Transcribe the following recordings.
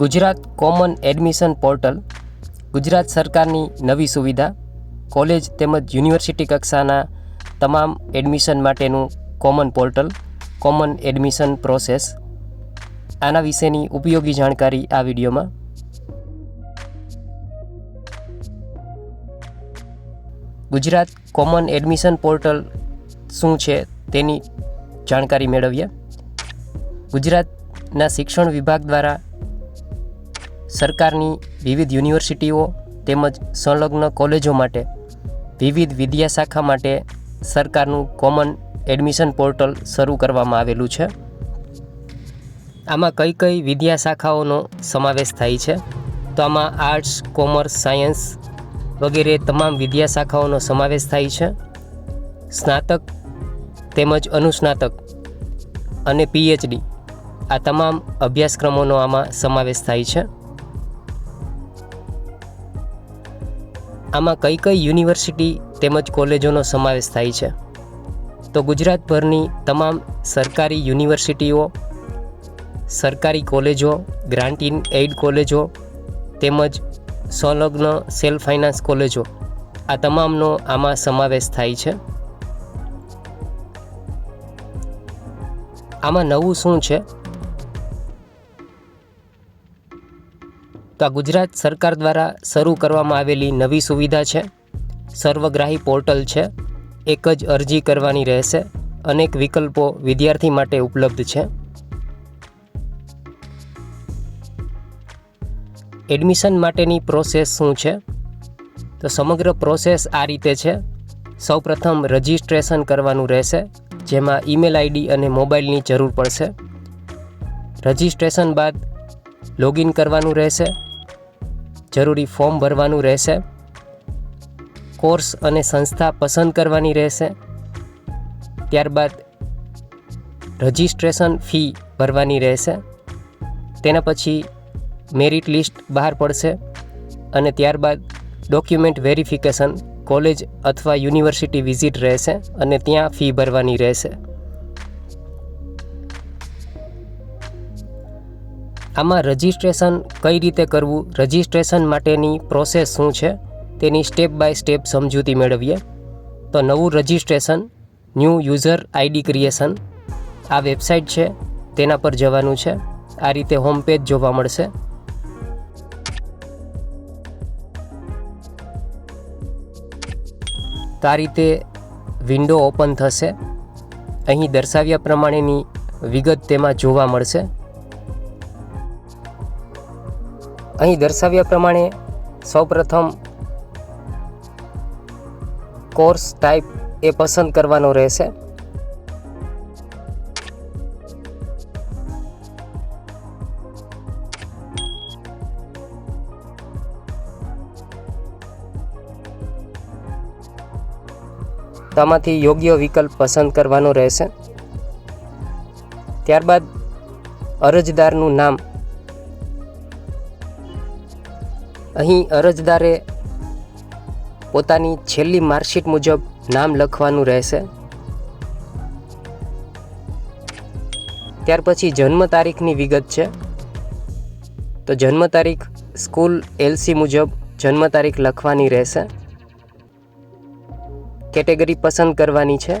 Gujarat common admission portal, Gujarat સરકારની નવી સુવિધા, કોલેજ તેમજ યુનિવર્સિટી કક્ષાના તમામ એડમિશન માટેનું common portal, common admission process. આના વિશેની ઉપયોગી જાણકારી આ વિડીયોમાં. ગુજરાત કોમન એડમિશન પોર્ટલ શું છે તેની જાણકારી મેળવીએ. ગુજરાતના શિક્ષણ વિભાગ દ્વારા સરકારની વિવિધ યુનિવર્સિટીઓ તેમજ સંલગ્ન કોલેજો માટે વિવિધ વિદ્યા શાખા માટે સરકારનું કોમન એડમિશન પોર્ટલ શરૂ કરવામાં આવેલું છે. આમાં કઈ કઈ વિદ્યા શાખાઓનો સમાવેશ થાય છે? તો આમાં આર્ટ્સ, કોમર્સ, સાયન્સ વગેરે તમામ વિદ્યા શાખાઓનો સમાવેશ થાય છે. સ્નાતક તેમજ અનુસ્નાતક અને પીએચડી આ તમામ અભ્યાસક્રમોનો આમાં સમાવેશ થાય છે. આમાં કઈ કઈ યુનિવર્સિટી તેમજ કોલેજોનો સમાવેશ થાય છે? તો ગુજરાતભરની તમામ સરકારી યુનિવર્સિટીઓ, સરકારી કોલેજો ગ્રાન્ટ ઇન એઇડ કોલેજો તેમજ સંલગ્ન સેલ્ફ ફાઇનાન્સ કોલેજો આ તમામનો આમાં સમાવેશ થાય છે. આમાં નવું શું છે? તો આ ગુજરાત સરકાર દ્વારા શરૂ કરવામાં આવેલી નવી સુવિધા છે. સર્વગ્રાહી પોર્ટલ છે. એક જ અરજી કરવાની રહેશે. અનેક વિકલ્પો વિદ્યાર્થી માટે ઉપલબ્ધ છે. એડમિશન માટેની પ્રોસેસ શું છે? તો સમગ્ર પ્રોસેસ આ રીતે છે. સૌપ્રથમ રજિસ્ટ્રેશન કરવાનું રહેશે, જેમાં ઈમેલ આઈડી અને મોબાઈલની જરૂર પડશે. રજિસ્ટ્રેશન બાદ લોગિન કરવાનું રહેશે. જરૂરી ફોર્મ ભરવાનું રહેશે. કોર્સ અને સંસ્થા પસંદ કરવાની રહેશે. ત્યારબાદ રજિસ્ટ્રેશન ફી ભરવાની રહેશે. તેના પછી મેરિટ લિસ્ટ બહાર પડશે અને ત્યારબાદ ડોક્યુમેન્ટ વેરિફિકેશન, કોલેજ અથવા યુનિવર્સિટી વિઝિટ રહેશે અને ત્યાં ફી ભરવાની રહેશે. આમાં રજિસ્ટ્રેશન કઈ રીતે કરવું, રજિસ્ટ્રેશન માટેની પ્રોસેસ શું છે, તેની સ્ટેપ બાય સ્ટેપ સમજૂતી મેળવીએ. તો નવું registration, new user ID creation, આ વેબસાઇટ છે, તેના પર જવાનું છે. આ રીતે હોમ પેજ જોવા મળશે. તો આ રીતે વિન્ડો ઓપન થશે. અહીં દર્શાવ્યા પ્રમાણેની વિગત તેમાં જોવા મળશે. અહીં દર્શાવ્યા પ્રમાણે સૌપ્રથમ કોર્સ ટાઈપ એ પસંદ કરવાનો રહેશે. તો યોગ્ય વિકલ્પ પસંદ કરવાનો રહેશે. ત્યારબાદ અરજદારનું નામ અહીં અરજદારે પોતાની છેલ્લી માર્કશીટ મુજબ નામ લખવાનું રહેશે. ત્યાર પછી જન્મ તારીખની વિગત છે. તો જન્મ તારીખ સ્કૂલ એલસી મુજબ જન્મ તારીખ લખવાની રહેશે. કેટેગરી પસંદ કરવાની છે.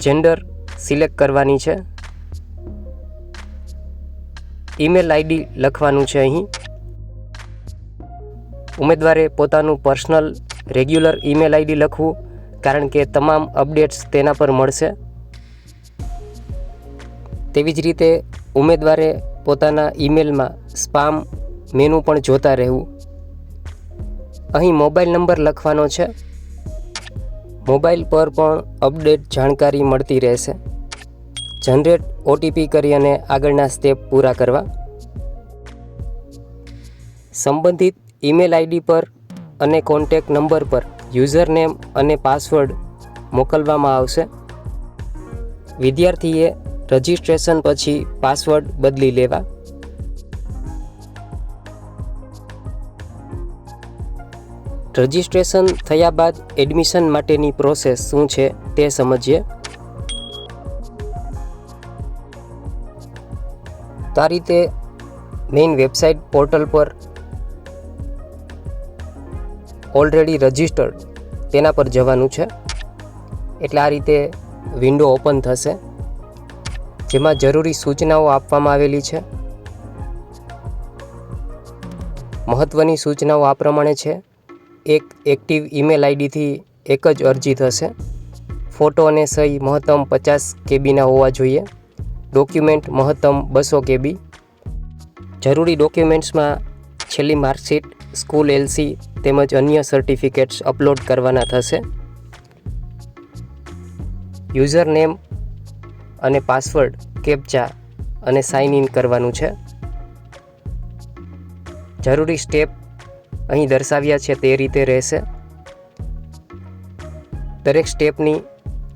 જેન્ડર સિલેક્ટ કરવાની છે. ઈમેલ આઈડી લખવાનું છે અહીં. ઉમેદવારે પોતાનું પર્સનલ, રેગ્યુલર ઈમેલ આઈડી લખવું, કારણ કે તમામ અપડેટ્સ તેના પર મળશે. તેવી જ રીતે, ઉમેદવારે પોતાના ઈમેલમાં સ્પામ મેનુ પણ જોતા રહેવું. અહીં મોબાઈલ નંબર લખવાનો છે. મોબાઈલ પર પણ અપડેટ જાણકારી મળતી રહેશે. જનરેટ ઓટીપી કરી અને આગળના સ્ટેપ પૂરા કરવા. સંબંધિત ઈમેલ આઈડી પર અને કોન્ટેક નંબર પર યુઝર નેમ અને પાસવર્ડ મોકલવામાં આવશે. વિદ્યાર્થીએ રજિસ્ટ્રેશન પછી પાસવર્ડ બદલી લેવા. રજિસ્ટ્રેશન થયા બાદ એડમિશન માટેની પ્રોસેસ શું છે તે સમજીએ. આ રીતે મેઇન વેબસાઇટ પોર્ટલ પર ઓલરેડી રજિસ્ટર્ડ તેના પર જવાનું છે. એટલે આ રીતે વિન્ડો ઓપન થશે. જેમાં જરૂરી સૂચનાઓ આપવામાં આવેલી છે. મહત્ત્વની સૂચનાઓ આ પ્રમાણે છે. એક એક્ટિવ ઈમેલ આઈડીથી એક જ અરજી થશે. ફોટો અને સહી મહત્તમ પચાસ કેબીના હોવા જોઈએ. ડોક્યુમેન્ટ મહત્તમ બસો કેબી. જરૂરી ડોક્યુમેન્ટ્સમાં છેલ્લી માર્કશીટ, સ્કૂલ એલસી તેમજ અન્ય સર્ટિફિકેટ્સ અપલોડ કરવાના થશે. યુઝર નેમ અને પાસવર્ડ, કેપ્ચા અને સાઇન ઇન કરવાનું છે. જરૂરી સ્ટેપ અહીં દર્શાવ્યા છે તે રીતે રહેશે. દરેક સ્ટેપની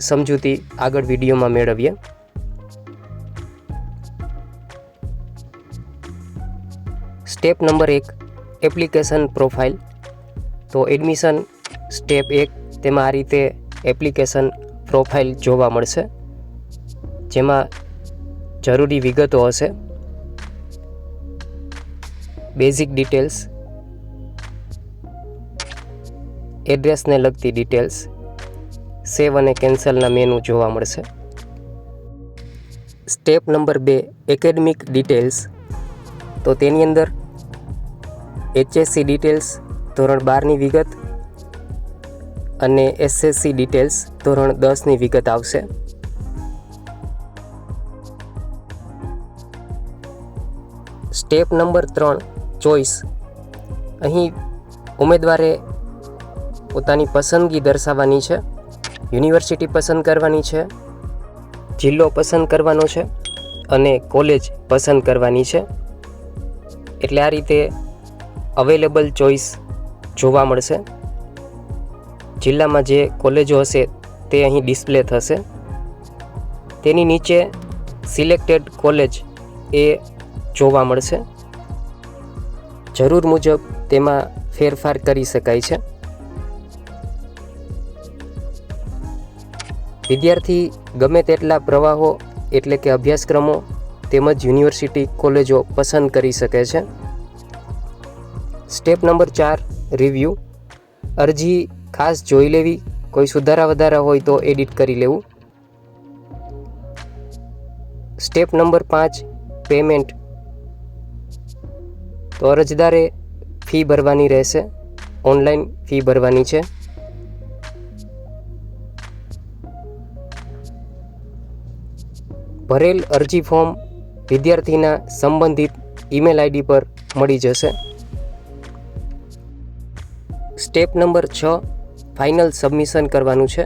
સમજૂતી આગળ વિડીયોમાં મેળવીએ. સ્ટેપ નંબર એક, એપ્લિકેશન પ્રોફાઇલ. તો એડમિશન સ્ટેપ એક, તેમાં આ રીતે એપ્લિકેશન પ્રોફાઇલ જોવા મળશે. જેમાં જરૂરી વિગતો હશે. Basic details. એડ્રેસને લગતી ડિટેલ્સ. સેવ અને કેન્સલના મેનુ જોવા મળશે. સ્ટેપ નંબર બે, એકેડમિક ડિટેલ્સ. તો તેની અંદર એચએસસી ડિટેલ્સ ધોરણ બારની વિગત અને એસએસસી ડિટેલ્સ ધોરણ દસની વિગત આવશે. સ્ટેપ નંબર ત્રણ ચોઈસ અહીં ઉમેદવારે પોતાની પસંદગી દર્શાવવાની છે, યુનિવર્સિટી પસંદ કરવાની છે, જિલ્લો પસંદ કરવાનો છે અને કોલેજ પસંદ કરવાની છે. એટલે આ રીતે અવેલેબલ ચોઈસ જોવા મળશે. જિલ્લામાં જે કોલેજો હશે તે અહીં ડિસ્પ્લે થશે. તેની નીચે સિલેક્ટેડ કોલેજ એ જોવા મળશે. જરૂર મુજબ તેમાં ફેરફાર કરી શકાય છે. વિદ્યાર્થી ગમે તેટલા પ્રવાહો એટલે કે અભ્યાસક્રમો તેમજ યુનિવર્સિટી કોલેજો પસંદ કરી શકે છે. સ્ટેપ નંબર ચાર રિવ્યૂ અરજી ખાસ જોઈ લેવી. કોઈ સુધારા વધારા હોય તો એડિટ કરી લેવું. સ્ટેપ નંબર પાંચ પેમેન્ટ તો અરજદારે ફી ભરવાની રહેશે. ઓનલાઈન ફી ભરવાની છે. ભરેલ અરજી ફોર્મ વિદ્યાર્થીના સંબંધિત ઈમેલ આઈડી પર મળી જશે. સ્ટેપ નંબર છ, ફાઇનલ સબમિશન કરવાનું છે.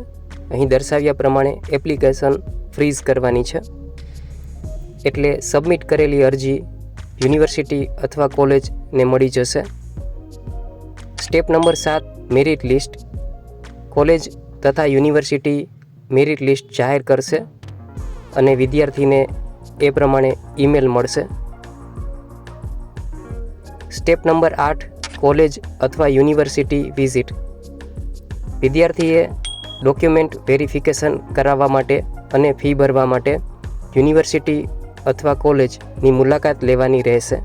અહીં દર્શાવ્યા પ્રમાણે એપ્લિકેશન ફ્રીઝ કરવાની છે. એટલે સબમિટ કરેલી અરજી યુનિવર્સિટી અથવા કોલેજને મળી જશે. સ્ટેપ નંબર સાત, મેરિટ લિસ્ટ. કોલેજ તથા યુનિવર્સિટી મેરિટ લિસ્ટ જાહેર કરશે અને વિદ્યાર્થીને એ પ્રમાણે ઈમેલ મળશે. સ્ટેપ નંબર આઠ કોલેજ અથવા યુનિવર્સિટી વિઝિટ. વિદ્યાર્થીએ ડોક્યુમેન્ટ વેરિફિકેશન કરાવવા માટે અને ફી ભરવા માટે યુનિવર્સિટી અથવા કોલેજની મુલાકાત લેવાની રહેશે.